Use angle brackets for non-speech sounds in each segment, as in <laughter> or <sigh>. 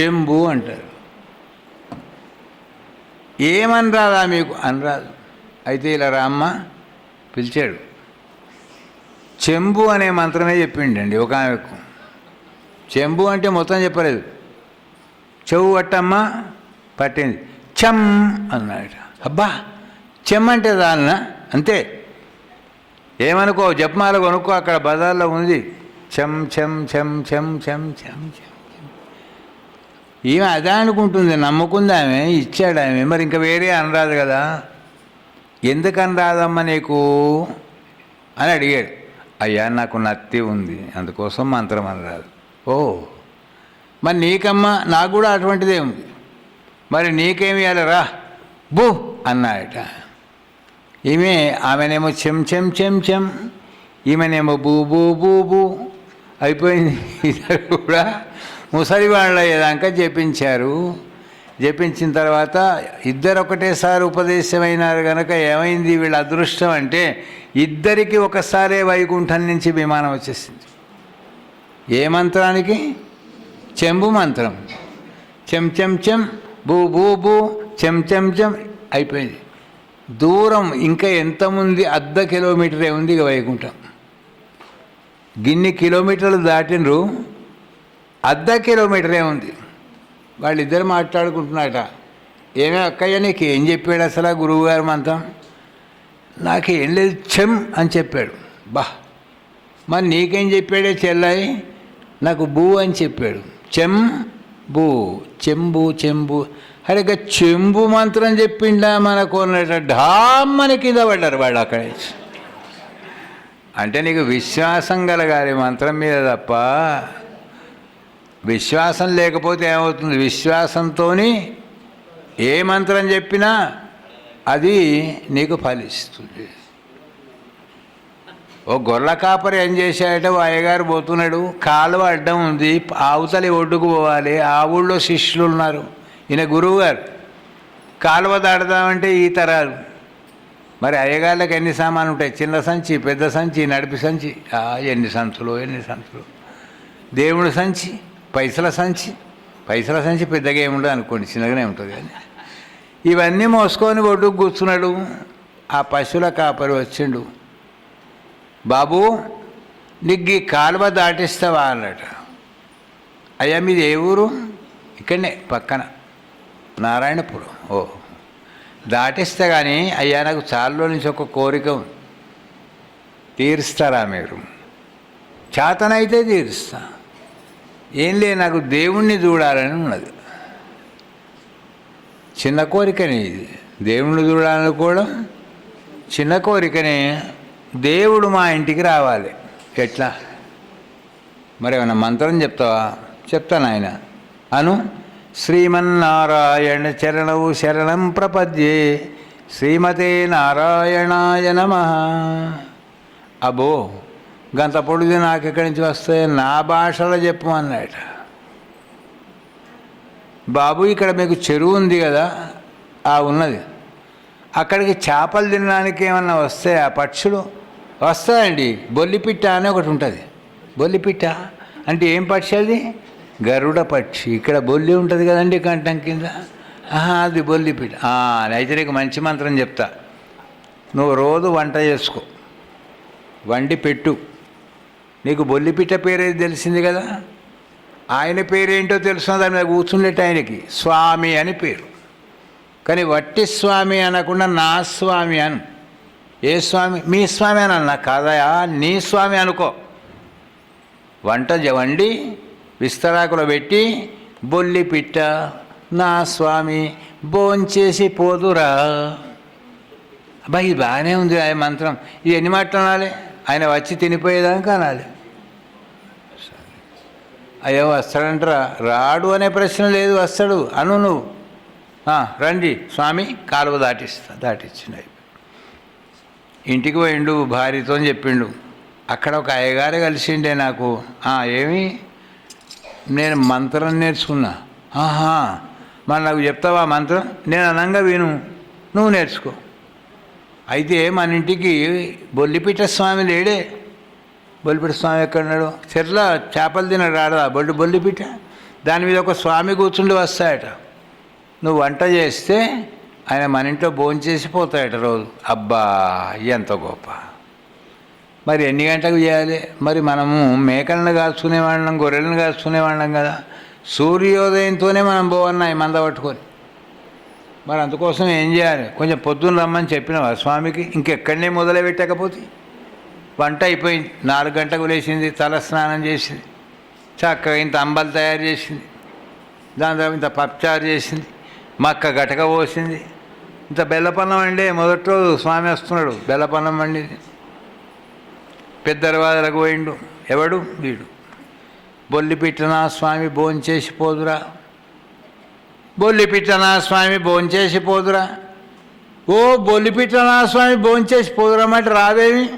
చెంబు అంటారు. ఏమని రాదా మీకు? అని రాదు అయితే ఇలా రామ్మ పిలిచాడు. చెంబు అనే మంత్రమే చెప్పిండండి ఒక ఆమెకు. చెంబు అంటే మొత్తం చెప్పలేదు. చెవు అట్టమ్మ పట్టింది. చెమ్ అన్నాడు అబ్బా చెమ్ అంటే దాన్న? అంతే. ఏమనుకో జపమాల కొనుక్కో అక్కడ బజార్లో ఉంది. చెమ్ చెమ్ చెమ్ చెమ్ చెమ్ చెమ్ చెమ్ ఈమె అదే అనుకుంటుంది నమ్ముకుంది ఆమె ఇచ్చాడు ఆమె. మరి ఇంకా వేరే అనరాదు కదా. ఎందుకు అనరాదమ్మా నీకు? అని అడిగాడు. అయ్యా నాకు నత్తి ఉంది అందుకోసం మంత్రం అనరాదు ఓ మరి నీకమ్మా నాకు కూడా అటువంటిదే ఉంది. మరి నీకేమి రా బూ అన్నాడట. ఈమె ఆమెనేమో చెం చెం చెం చెం ఈమెనేమో బూ బూ బూ బూ అయిపోయింది. <laughs> ఇద్దరు కూడా ముసలి వాళ్ళ ఏదాకా జపించారు. జపించిన తర్వాత ఇద్దరు ఒకటేసారి ఉపదేశమైనారు కనుక ఏమైంది వీళ్ళ అదృష్టం అంటే ఇద్దరికి ఒకసారే వైకుంఠం నుంచి విమానం వచ్చేసింది. ఏ మంత్రానికి? చెంబు మంత్రం. చెం చెం చెం బూ బూ బూ చెం చెం చెం అయిపోయింది. దూరం ఇంకా ఎంతమంది? అర్ధ కిలోమీటరే ఉంది ఇక వైకుంఠం. గిన్ని కిలోమీటర్లు దాటినరు అర్ధ కిలోమీటరే ఉంది. వాళ్ళిద్దరు మాట్లాడుకుంటున్నారట. ఏమే అక్కయ్య నీకు ఏం చెప్పాడు అసలు గురువు గారు మంతం? నాకు ఏం లేదు చెం అని చెప్పాడు. బా మరి నీకేం చెప్పాడే చెల్లాయి? నాకు బూ అని చెప్పాడు. చెం బూ చెంబు చెంబు అడిగ చెంబు మంత్రం చెప్పిండా మనకు ఢామ్ ఢామ్మని కింద పడ్డారు వాళ్ళు అక్కడ అంటే నీకు విశ్వాసం కలగాలి మంత్రం మీద తప్ప. విశ్వాసం లేకపోతే ఏమవుతుంది? విశ్వాసంతో ఏ మంత్రం చెప్పినా అది నీకు ఫలిస్తుంది. ఓ గొర్రెల కాపరి ఏం చేశాడట ఓ అయ్యగారు పోతున్నాడు. కాలువ అడ్డం ఉంది. ఆవుతలి ఒడ్డుకు పోవాలి. ఆ ఊళ్ళో శిష్యులు ఉన్నారు. ఈయన గురువు గారు కాలువ దాడదామంటే ఈ తరాలు. మరి అయ్యగాళ్ళకి ఎన్ని సామాన్లు ఉంటాయి? చిన్న సంచి పెద్ద సంచి నడిపి సంచి. ఎన్ని సంచులు ఎన్ని సంచులు. దేవుడు సంచి. పైసల సంచి. పైసల సంచి పెద్దగా ఏముండదు అనుకోండి చిన్నగానే ఉంటుంది కానీ. ఇవన్నీ మోసుకొని ఒడ్డుకు కూర్చున్నాడు. ఆ పశువుల కాపరి వచ్చిండు. బాబు నీకు ఈ కాలువ దాటిస్తావా? అన్నట అయ్యా మీది ఏ ఊరు? ఇక్కడనే పక్కన. నారాయణపురం. ఓ దాటిస్తే కానీ అయ్యా నాకు చాలులో నుంచి ఒక కోరిక తీరుస్తారా మీరు? చేతనైతే తీరుస్తా. ఏం లే నాకు దేవుణ్ణి చూడాలని ఉన్నది. చిన్న కోరికనే ఇది. దేవుణ్ణి చూడాలనుకోవడం చిన్న కోరికనే. దేవుడు మా ఇంటికి రావాలి. ఎట్లా? మరి ఏమైనా మంత్రం చెప్తావా? చెప్తాను ఆయన అను శ్రీమన్నారాయణ చరణవు శరణం ప్రపద్యే. శ్రీమతే నారాయణాయ నమ. అబో గంత పొడిది నాకు ఎక్కడి నుంచి వస్తాయి నా భాషలో చెప్పమన్నాడు. బాబు ఇక్కడ మీకు చెరువు ఉంది కదా? ఆ ఉన్నది. అక్కడికి చేపలు తినడానికి ఏమన్నా వస్తాయి? ఆ పక్షులు? వస్తాయండి. బొల్లిపిట్ట అని ఒకటి ఉంటుంది. బొల్లిపిట్ట? అంటే ఏం పక్షి అది? గరుడ పక్షి. ఇక్కడ బొల్లి ఉంటుంది కదండి కంఠం కింద? అది బొల్లిపిట్ట. అయితే నీకు మంచి మంత్రం చెప్తా. నువ్వు రోజు వంట చేసుకో. వండి పెట్టు. నీకు బొల్లిపిట్ట పేరేది తెలిసింది కదా? ఆయన పేరేంటో తెలుసు దాని మీద కూర్చుండేట ఆయనకి. స్వామి అని పేరు. కానీ వట్టి స్వామి అనకుండా నా స్వామి అను. ఏ స్వామి? మీ స్వామి అని అన్నా. కాదయా నీ స్వామి అనుకో. వంట వండి విస్తరాకులో పెట్టి బొల్లి పిట్ట నా స్వామి భోంచేసి పోదురా. అబ్బా ఇది బాగానే ఉంది ఆ మంత్రం. ఇది ఎన్ని మాటలు అనాలి? ఆయన వచ్చి తినిపోయేదాకా అనాలి. అయ్యో వస్తాడంటరా. రాడు అనే ప్రశ్న లేదు వస్తాడు. అను నువ్వు. రండి. స్వామి కాలువ దాటిస్తా దాటిచ్చినాయి ఇంటికి పోయిండు భార్యతో చెప్పిండు. అక్కడ ఒక అయ్యగారు కలిసిండే నాకు. ఏమి? నేను మంత్రం నేర్చుకున్నా. ఆహా మరి నాకు చెప్తావా మంత్రం? నేను అనంగా విను. నువ్వు నేర్చుకో. అయితే మన ఇంటికి బొల్లిపీట స్వామి లేడే. బొల్లిపిట స్వామి ఎక్కడున్నాడు? చెర్ల చేపలు తినడు ఆడదా బొల్లి బొల్లిపిట దాని మీద ఒక స్వామి కూర్చుండి వస్తాయట. నువ్వు వంట చేస్తే ఆయన మన ఇంట్లో భోంచేసి పోతాయట రోజు. అబ్బా ఎంత గొప్ప. మరి ఎన్ని గంటలకు చేయాలి? మరి మనము మేకలను కాచుకునేవాళ్ళం గొర్రెలను కాచుకునేవాళ్ళం కదా. సూర్యోదయంతోనే మనం పోవన్నాయి మంద పట్టుకొని. మరి అందుకోసం ఏం చేయాలి? కొంచెం పొద్దున్న రమ్మని చెప్పినావా స్వామికి? ఇంకెక్కడనే మొదలు పెట్టకపోతే వంట అయిపోయింది. నాలుగు గంటలకు లేచింది తల స్నానం చేసింది. చక్కగా ఇంత అంబలు తయారు చేసింది. దాని తర్వాత ఇంత పప్చారు చేసింది. మక్క గటక పోసింది. ఇంత బెల్లపన్నం అండి మొదటి రోజు స్వామి వస్తున్నాడు బెల్లపన్నం వండింది. పెద్ద పోయిండు. ఎవడు? వీడు. బొల్లి పిట్టనా స్వామి భోంచేసి పోదురా. బొల్లి పిట్టనా స్వామి భోంచేసి పోదురా. ఓ బొల్లి పిట్టనా స్వామి భోంచేసి పోదురా అంటే రాదేమి?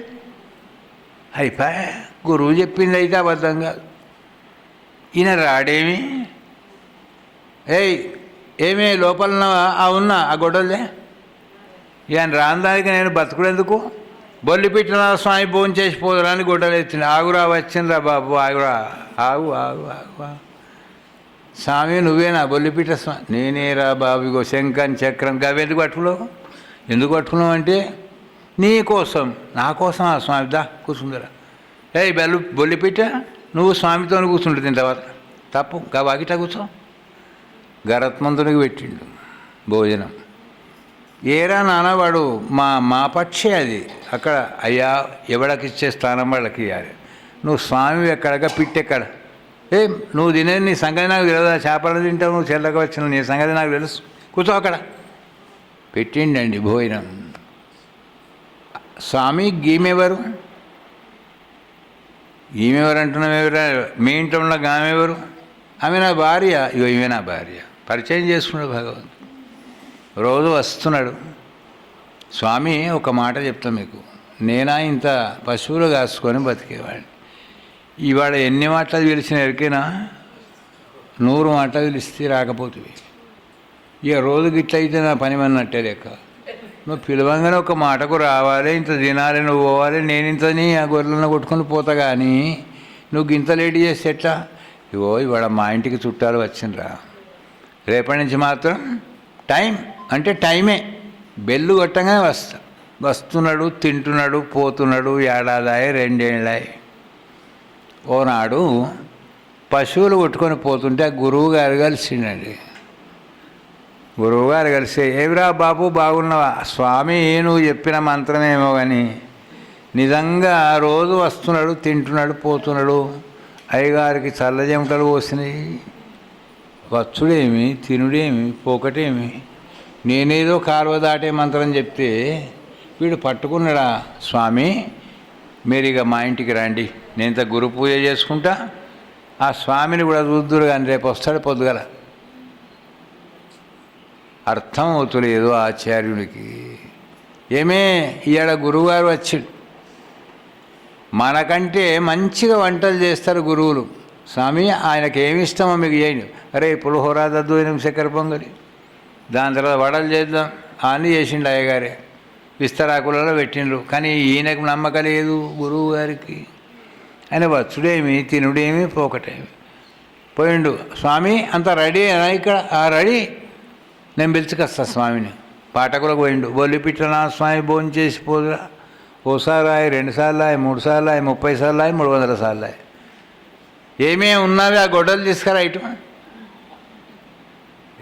అయిపా గురువు చెప్పింది అయితే అబద్ధం కాదు ఈయన రాడేమి? ఏయ్ ఏమే లోపల ఆ ఉన్నా ఆ గొడవలే ఈయన రాని దానికి నేను బతుకుడెందుకు? బొల్లి పెట్టిన స్వామి భోజనం చేసి పోదురా అని గొడ్డలు ఎత్తింది ఆగురా వచ్చిందిరా బాబు ఆగురా. ఆగు ఆగు ఆగు ఆగు. స్వామి నువ్వేనా బొల్లిపీట స్వామి నేనేరా బాబు ఇగో శంఖం చక్రం గవి ఎందుకు పట్టుకున్నావు? ఎందుకు పట్టుకున్నావు అంటే నీ కోసం నా కోసం ఆ స్వామి దా కూర్చుందిరా. ఏ బెల్లు బొల్లిపీట నువ్వు స్వామితో కూర్చుంటుంది తర్వాత. తప్పు గా వాకిట కూర్చో. గరత్మంతునికి పెట్టిండు భోజనం. ఏరా నాన్నవాడు మా మా పక్షే అది. అక్కడ అయ్యా ఎవడకి ఇచ్చే స్థానం వాళ్ళకి ఇవ్వాలి నువ్వు స్వామి ఎక్కడగా పిట్టెక్కడ? ఏ నువ్వు తినే నీ సంగతి నాకు తెలియదు చేపలు తింటావు నువ్వు చెల్లక వచ్చిన నీ సంగతి నాకు తెలుసు. కూర్చో అక్కడ. పెట్టిండండి భోజనం. స్వామి గీమెవరు? ఈమెవరు అంటున్నావు ఎవరు? మీ ఇంట్లో ఉన్న గామెవరు? ఆమె నా భార్య. ఇగో ఈమె నా భార్య. పరిచయం చేసుకున్నాడు భగవంతుడు. రోజు వస్తున్నాడు. స్వామి ఒక మాట చెప్తా మీకు. నేనా ఇంత పశువులు కాసుకొని బతికేవాడిని? ఇవాళ ఎన్ని మాటలు పిలిచిన ఎరికైనా నూరు మాటలు పిలిస్తే రాకపోతుంది. ఇక రోజు గిట్లయితే నా పని అన్నట్టే లెక్క. నువ్వు పిలవంగానే ఒక మాటకు రావాలి ఇంత తినాలి నువ్వు పోవాలి నేను ఇంతని ఆ గొర్రెలను కొట్టుకొని పోతా కానీ నువ్వు ఇంత లేట్ చేస్తే ఎట్లా? ఇవో ఇవాళ మా ఇంటికి చుట్టాలు వచ్చిండ్రా. రేపటి నుంచి మాత్రం టైం అంటే టైమే. బెల్లు కొట్టంగానే వస్తా. వస్తున్నాడు తింటున్నాడు పోతున్నాడు ఏడాదాయి రెండేళ్ళాయి. ఓనాడు పశువులు కొట్టుకొని పోతుంటే ఆ గురువు గారు కలిసిండండి. గురువుగారు కలిసి ఏవిరా బాబు బాగున్నావా? స్వామి నువ్వు చెప్పిన మంత్రమేమో కానీ నిజంగా రోజు వస్తున్నాడు తింటున్నాడు పోతున్నాడు అయ్యగారికి చల్లజెమటలు పోసినాయి. వచ్చుడేమి తినుడేమి పోకటేమి? నేనేదో కాలువ దాటే మంత్రం చెప్తే వీడు పట్టుకున్నాడా? స్వామి మీరు ఇక మా ఇంటికి రండి. నేను ఇంత గురు పూజ చేసుకుంటా. ఆ స్వామిని కూడా చూద్దురు కానీ రేపు వస్తాడు పొద్దుగల. అర్థం అవుతులేదు ఆచార్యుడికి ఏమే ఈడ గురువుగారు వచ్చాడు మనకంటే మంచిగా వంటలు చేస్తారు గురువులు. స్వామి ఆయనకి ఏమి ఇష్టమో మీకు చేయండి అరే పులిహోర దద్దు చక్కెర పొంగలి. దాని తర్వాత వడలు చేద్దాం. అని చేసిండు అయ్యగారే. విస్తరాకులలో పెట్టిండ్రు. కానీ ఈయనకు నమ్మకం లేదు గురువు గారికి ఆయన వచ్చుడేమి తినుడేమి పోకటేమి. పోయిండు. స్వామి అంత రెడీ ఇక్కడ. ఆ రెడీ నేను పిలుచుకొస్తా స్వామిని. పాఠకులకు పోయిండు. బొల్లిపిట్లనా స్వామి భోజనం చేసిపోదురా ఓసారి ఆయి రెండుసార్లు ఆయి మూడు సార్లు ఆయి ముప్పై సార్లు ఆయి మూడు వందల సార్లు ఆయి ఏమేమి ఉన్నావి ఆ గొడ్డలు తీసుకురా ఇటు.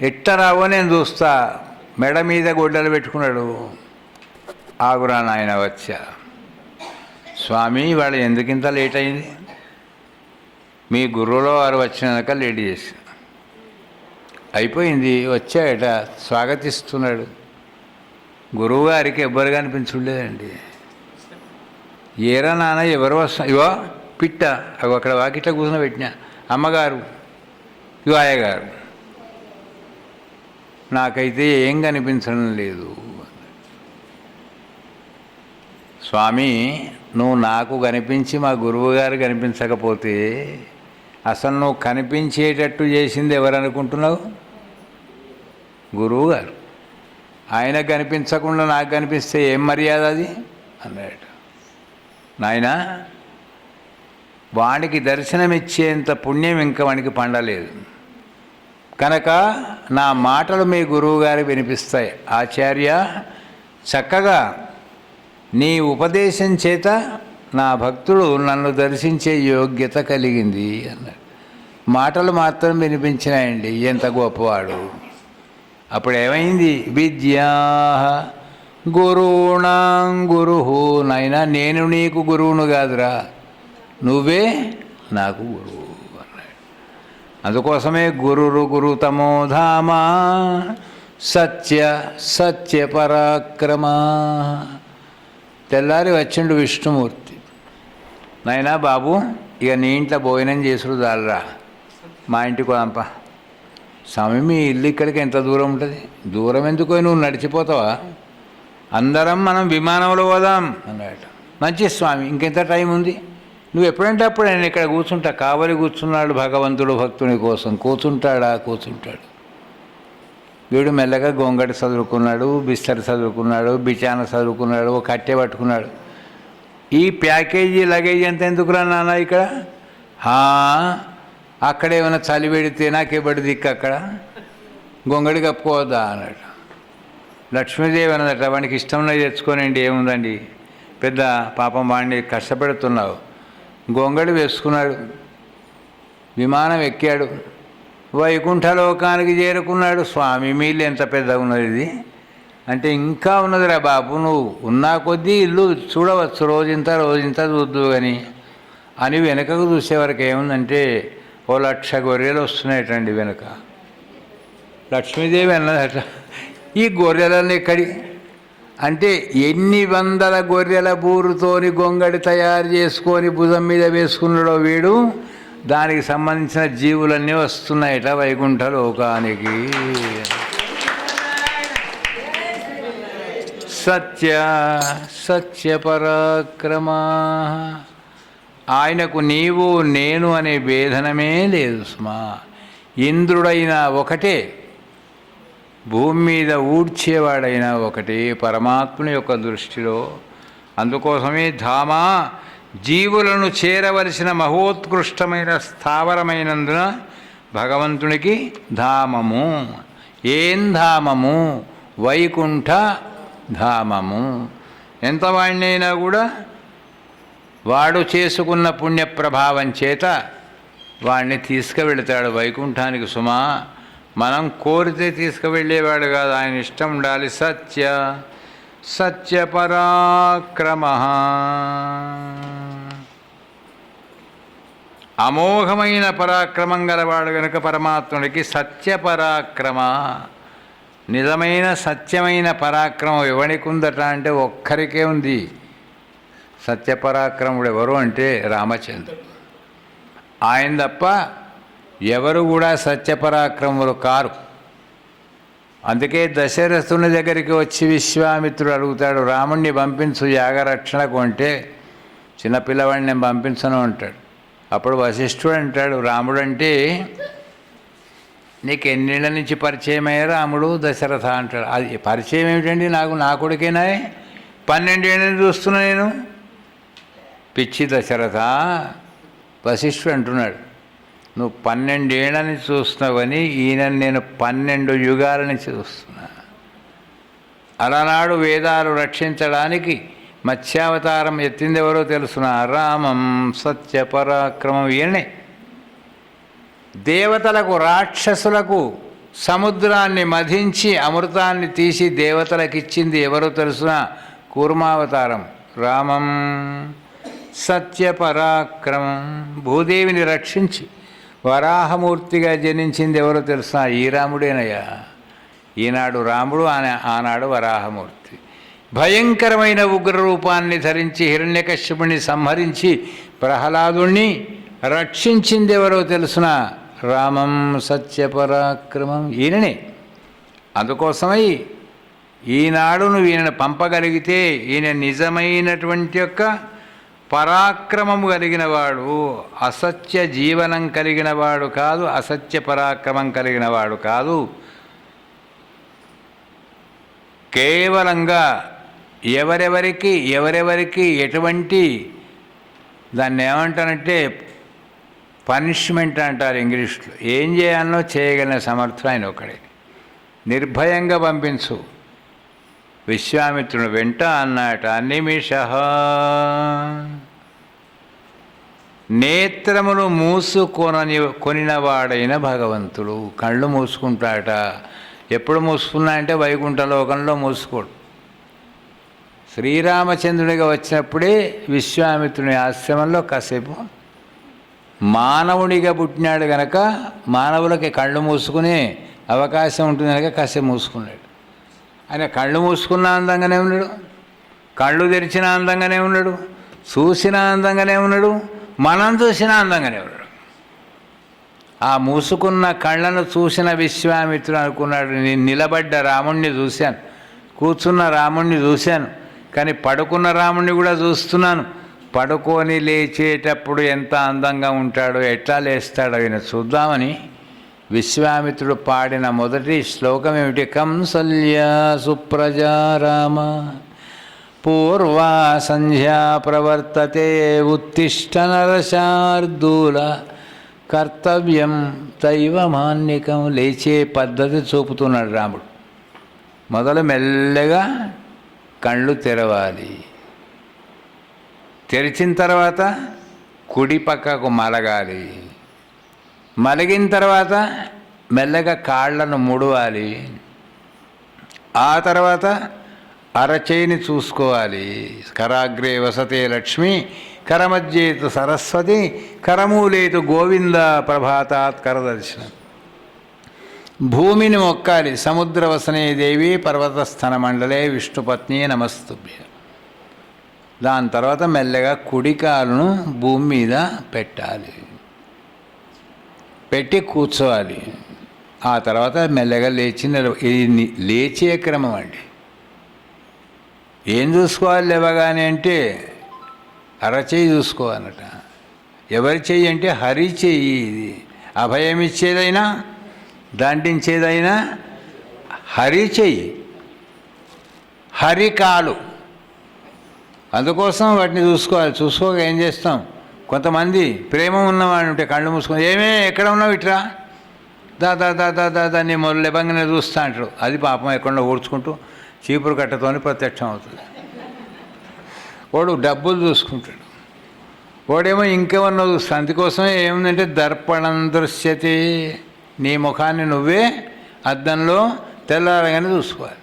ఎట్టరావో నేను చూస్తా. మెడ మీద గొడ్డలు పెట్టుకున్నాడు. ఆగురా నాయన వచ్చా. స్వామి వాళ్ళు ఎందుకింత లేట్ అయింది? మీ గురువులో వారు వచ్చినాక లేట్ చేసి అయిపోయింది వచ్చాయట స్వాగతిస్తున్నాడు. గురువుగారికి ఎవ్వరు కనిపించుండేదండి ఏరా నాన్న ఎవరు వస్తా ఇవో పిట్ట అవి అక్కడ వాకిట్ల కూర్చొని పెట్టిన. అమ్మగారు ఇవో అయ్యగారు నాకైతే ఏం కనిపించడం లేదు. స్వామి నువ్వు నాకు కనిపించి మా గురువుగారు కనిపించకపోతే అసలు నువ్వు కనిపించేటట్టు చేసింది ఎవరు అనుకుంటున్నావు గురువు గారు ఆయన కనిపించకుండా నాకు కనిపిస్తే ఏం మర్యాద అది? అన్నాడు నాయనా వాడికి దర్శనమిచ్చేంత పుణ్యం ఇంకా వానికి పండలేదు. కనుక నా మాటలు మీ గురువు గారు వినిపిస్తాయి. ఆచార్య చక్కగా నీ ఉపదేశం చేత నా భక్తుడు నన్ను దర్శించే యోగ్యత కలిగింది అన్నాడు. మాటలు మాత్రం వినిపించినాయండి ఎంత గొప్పవాడు. అప్పుడు ఏమైంది విద్యా గురుణాం గురు నైనా నేను నీకు గురువును కాదురా. నువ్వే నాకు గురువు అన్నాడు. అందుకోసమే గురురు గురుతమో ధామ సత్య సత్య పరాక్రమ. తెల్లారి వచ్చిండు విష్ణుమూర్తి. నాయనా బాబు ఇక నీ ఇంట్లో భోజనం చేసుడు దాలరా మా ఇంటికి పంప స్వామి మీ ఇల్లు ఇక్కడికి ఎంత దూరం ఉంటుంది? దూరం ఎందుకు? నువ్వు నడిచిపోతావా? అందరం మనం విమానంలో పోదాం అన్నాడు మంచి స్వామి ఇంకెంత టైం ఉంది? నువ్వు ఎప్పుడంటే అప్పుడు నేను ఇక్కడ కూర్చుంటా. కావలి కూర్చున్నాడు భగవంతుడు భక్తుని కోసం. కూర్చుంటాడా? కూర్చుంటాడు. వీడు మెల్లగా గొంగడి చదువుకున్నాడు బిస్తర్ చదువుకున్నాడు బిచాన చదువుకున్నాడు ఒక కట్టె పట్టుకున్నాడు. ఈ ప్యాకేజీ లగేజ్ ఎంత ఎందుకురా నాన్న ఇక్కడ? అక్కడేమైనా ఏమైనా చలి పెడితే నాకెబడి దిక్కు అక్కడ? గొంగడి కప్పుకోవద్దా అన్నాడు. లక్ష్మీదేవి అన్నదట వానికి ఇష్టం తెచ్చుకోనండి ఏముందండి? పెద్ద పాపం వాడిని కష్టపెడుతున్నావు. గొంగడి వేసుకున్నాడు. విమానం ఎక్కాడు. వైకుంఠలోకానికి చేరుకున్నాడు. స్వామి మీళ్ళు ఎంత పెద్దగా ఉన్నది ఇది? అంటే ఇంకా ఉన్నదిరా బాబు నువ్వు ఉన్నా కొద్దీ ఇల్లు చూడవచ్చు. రోజంతా రోజంతా చూద్దు అని అని వెనకకు చూసేవరకు ఏముందంటే ఓ లక్ష గొర్రెలు వస్తున్నాయటండి వెనక. లక్ష్మీదేవి అన్నదట ఈ గొర్రెలన్నీ ఎక్కడి? అంటే ఎన్ని వందల గొర్రెల బూరుతోని గొంగడి తయారు చేసుకొని భుజం మీద వేసుకున్నాడో వీడు? దానికి సంబంధించిన జీవులన్నీ వస్తున్నాయట వైకుంఠ లోకానికి. సత్య సత్య పరాక్రమా. ఆయనకు నీవు నేను అనే భేదనమే లేదు సుమా. ఇంద్రుడైనా ఒకటే భూమి మీద ఊడ్చేవాడైనా ఒకటే పరమాత్ముని యొక్క దృష్టిలో. అందుకోసమే ధామా జీవులను చేరవలసిన మహోత్కృష్టమైన స్థావరమైనందున భగవంతునికి ధామము. ఏం ధామము? వైకుంఠ ధామము. ఎంత వాడినైనా కూడా వాడు చేసుకున్న పుణ్యప్రభావం చేత వాడిని తీసుకువెళతాడు వైకుంఠానికి సుమా. మనం కోరితే తీసుకువెళ్ళేవాడు కాదు ఆయన ఇష్టం ఉండాలి. సత్య సత్య పరాక్రమ. అమోఘమైన పరాక్రమం గలవాడు గనుక పరమాత్ముడికి సత్య పరాక్రమ. నిజమైన సత్యమైన పరాక్రమం ఎవరికి ఉందట అంటే ఒక్కరికే ఉంది. సత్యపరాక్రముడు ఎవరు అంటే రామచంద్రుడు. ఆయన తప్ప ఎవరు కూడా సత్యపరాక్రములు కారు. అందుకే దశరథుని దగ్గరికి వచ్చి విశ్వామిత్రుడు అడుగుతాడు రాముణ్ణి పంపించు యాగరక్షణకు అంటే చిన్నపిల్లవాడిని నేను పంపించను అంటాడు. అప్పుడు వశిష్ఠుడు అంటాడు రాముడు అంటే నీకు ఎన్నేళ్ళ నుంచి పరిచయం రాముడు దశరథ అంటాడు. అది పరిచయం ఏమిటండి? నాకు నా కొడుకేనా పన్నెండేళ్ళని చూస్తున్నా నేను. పిచ్చి దశరథ వశిష్ఠుడు అంటున్నాడు నువ్వు పన్నెండేళ్ళని చూస్తున్నావని ఈయన నేను పన్నెండు యుగాలని చూస్తున్నా. అలనాడు వేదాలు రక్షించడానికి మత్స్యావతారం ఎత్తింది ఎవరో తెలుసునా? రామం సత్య పరాక్రమం ఈయనే దేవతలకు రాక్షసులకు సముద్రాన్ని మధించి అమృతాన్ని తీసి దేవతలకు ఇచ్చింది ఎవరో తెలుసిన? కూర్మావతారం. రామం సత్యపరాక్రమం. భూదేవిని రక్షించి వరాహమూర్తిగా జనించింది ఎవరో తెలుసా? ఈ రాముడేనయ్యా. ఈనాడు రాముడు ఆన ఆనాడు వరాహమూర్తి. భయంకరమైన ఉగ్ర రూపాన్ని ధరించి హిరణ్యకశ్యపుణ్ణి సంహరించి ప్రహ్లాదుణ్ణి రక్షించింది ఎవరో తెలుసునా? రామం సత్యపరాక్రమం ఈయననే. అందుకోసమై ఈనాడు నువ్వు ఈయనను పంపగలిగితే ఈయన నిజమైనటువంటి యొక్క పరాక్రమము కలిగినవాడు అసత్య జీవనం కలిగినవాడు కాదు అసత్య పరాక్రమం కలిగినవాడు కాదు. కేవలంగా ఎవరెవరికి ఎవరెవరికి ఎటువంటి దాన్ని ఏమంటారంటే పనిష్మెంట్ అంటారు ఇంగ్లీష్లో. ఏం చేయాలో చేయగలిగిన సమర్థుడు ఆయన ఒకడే. నిర్భయంగా పంపించు. విశ్వామిత్రుడు వెంట అన్నాట నిమిష. నేత్రములు మూసుకొనని కొనినవాడైన భగవంతుడు. కళ్ళు మూసుకుంటాట ఎప్పుడు మూసుకున్నా అంటే వైకుంఠ లోకంలో మూసుకోడు. శ్రీరామచంద్రుడిగా వచ్చినప్పుడే విశ్వామిత్రుని ఆశ్రమంలో కాసేపు మానవుడిగా పుట్టినాడు గనక మానవులకి కళ్ళు మూసుకునే అవకాశం ఉంటుంది కనుక కాసేపు మూసుకున్నాడు. ఆయన కళ్ళు మూసుకున్న అందంగానే ఉన్నాడు. కళ్ళు తెరిచిన అందంగానే ఉన్నాడు. చూసిన అందంగానే ఉన్నాడు. మనం చూసిన అందంగానే ఉన్నాడు. ఆ మూసుకున్న కళ్ళను చూసిన విశ్వామిత్రుడు అనుకున్నాడు నేను నిలబడ్డ రాముణ్ణి చూశాను. కూర్చున్న రాముణ్ణి చూశాను. కానీ పడుకున్న రాముణ్ణి కూడా చూస్తున్నాను. పడుకొని లేచేటప్పుడు ఎంత అందంగా ఉంటాడో ఎట్లా లేస్తాడో ఈయన చూద్దామని విశ్వామిత్రుడు పాడిన మొదటి శ్లోకం ఏమిటి కంసల్య సుప్రజారామ. పూర్వా సంధ్యా ప్రవర్తతే ఉత్తిష్ట నరశార్దూల. కర్తవ్యం దైవమాన్యకం లేచే పద్ధతి చూపుతున్నాడు రాముడు. మొదలు మెల్లగా కళ్ళు తెరవాలి. తెరిచిన తర్వాత కుడి పక్కకు మలగాలి. మలిగిన తర్వాత మెల్లగా కాళ్ళను ముడవాలి. ఆ తర్వాత అరచేయిని చూసుకోవాలి. కరాగ్రే వసతే లక్ష్మి కరమజ్జేతు సరస్వతి కరమూలేతు గోవింద ప్రభాతాత్ కరదర్శనం. భూమిని మొక్కాలి. సముద్రవసనే దేవి పర్వతస్థన మండలే విష్ణుపత్ని నమస్తుభ్య. దాని తర్వాత మెల్లగా కుడికాలను భూమి మీద పెట్టాలి. పెట్టి కూర్చోవాలి. ఆ తర్వాత మెల్లగా లేచి నిలవ ఇది లేచే క్రమం అండి. ఏం చూసుకోవాలి లేవగానే అంటే అరచేయి చూసుకోవాలట. ఎవరి చెయ్యి అంటే హరి చెయ్యి ఇది. అభయం ఇచ్చేదైనా దాంటించేదైనా హరి చెయ్యి హరి కాలు. అందుకోసం వాటిని చూసుకోవాలి. చూసుకోక ఏం చేస్తాం? కొంతమంది ప్రేమ ఉన్నవాడు ఉంటే కళ్ళు మూసుకొని ఏమే ఎక్కడ ఉన్నావు ఇట్రా? దా దా దా దా దా దాన్ని మొదలు ఇవ్వంగానే చూస్తా అంటాడు అది పాపం ఎక్కడో ఊడ్చుకుంటూ చీపురు కట్టతోని ప్రత్యక్షం అవుతుంది. వాడు డబ్బులు చూసుకుంటాడు. వాడేమో ఇంకేమన్నా చూస్తాడు అందుకోసం ఏముందంటే దర్పణం దృశ్యతి నీ ముఖాన్ని నువ్వే అద్దంలో తెల్లారగానే చూసుకోవాలి.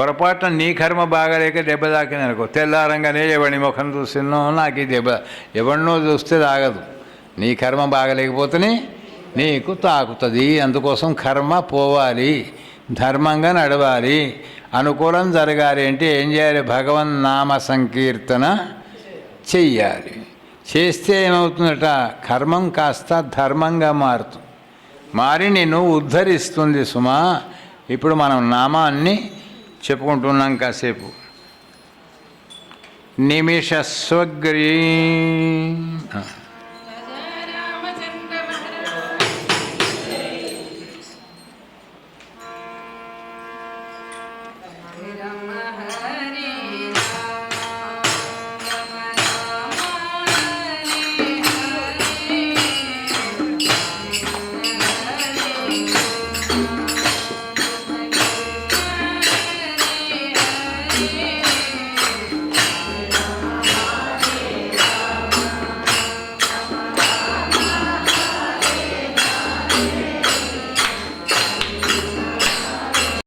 పొరపాటున నీ కర్మ బాగాలేక దెబ్బ తాకింది అనుకో తెల్లారంగానే ఎవడి ముఖం చూసినో నాకు ఈ దెబ్బ. ఎవడినో చూస్తే తాగదు. నీ కర్మ బాగలేకపోతేనే నీకు తాకుతుంది. అందుకోసం కర్మ పోవాలి. ధర్మంగా నడవాలి. అనుకూలం జరగాలి అంటే ఏం చేయాలి? భగవన్ నామ సంకీర్తన చెయ్యాలి. చేస్తే ఏమవుతుందట? కర్మం కాస్త ధర్మంగా మారుతుంది. మారి నిన్ను ఉద్ధరిస్తుంది సుమా. ఇప్పుడు మనం నామాన్ని చెప్పుకుంటున్నాం కాసేపు. నిమిష స్వగ్రీ